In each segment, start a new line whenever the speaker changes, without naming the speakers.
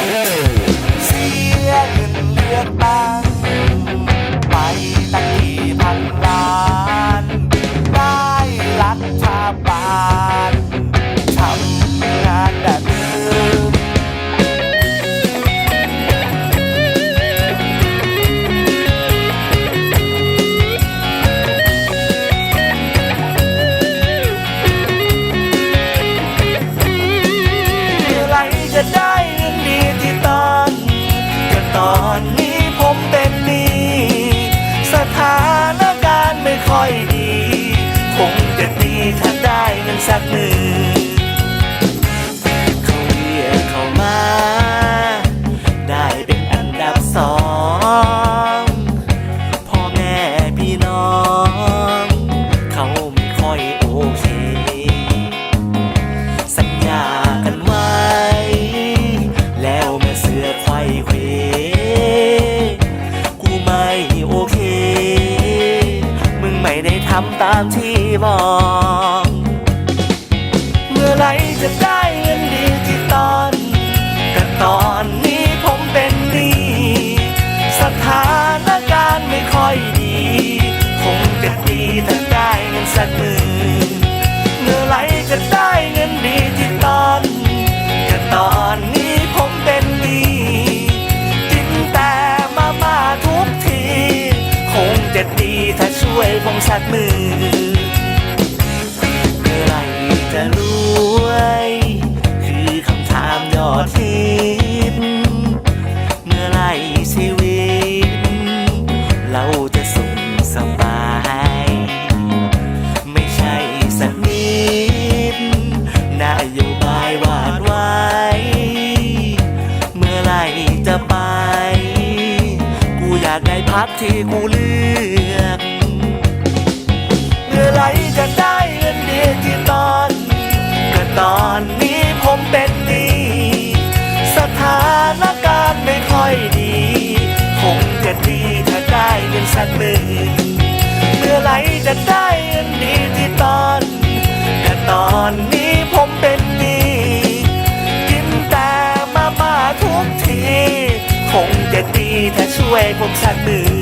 เอนนี้ผมเป็นนี้สถานการณ์ไม่ค่อยดี คงจะดีถ้าได้เงินสักหมื่น ทำตามที่บอก เมื่อไรจะได้เงินดีที่ตอนแต่ตอน วยผมสักมือเมื่อไรจะรวย คือคำถามยอดฮิตเมื่อไรชีวิต เราจะสุขสบาย ไม่ใช่สักนิดนโยบายวาดไว้ เมื่อไรจะไป กูอยากได้พักที่กูเลือก รจะได้เงินดีที่ตอนก็ตอนนี้ผมเป็นหนี้สถานการณ์ไม่ค่อยดี คงจะดีถ้าได้เงินสักหมื่นเมื่อไรจะได้เงินดีที่ตอนแต่ตอนนี้ผมเป็นหนี้กินแต่มาม่าทุกที คงจะดีถ้าช่วยผมสักหมื่น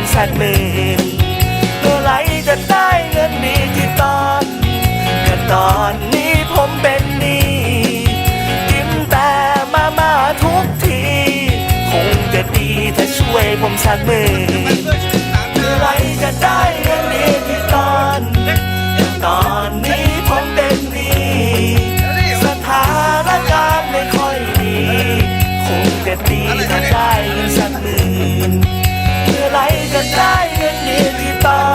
เงินสักหมื่นเมื่อไหรจะได้เงินดีที่ตอนแต่ตอนนี้ผมเป็นหนี้กินแต่มามาทุกที คงจะดีถ้าช่วยผมสักหมื่นเมื่อไหรจะได้เงินดีที่ตอนแต่ตอนนี้ผมเป็นหนี้สถานการณ์ไม่ค่อยดี คงจะดีถ้าได้เงินสักหมื่น ดี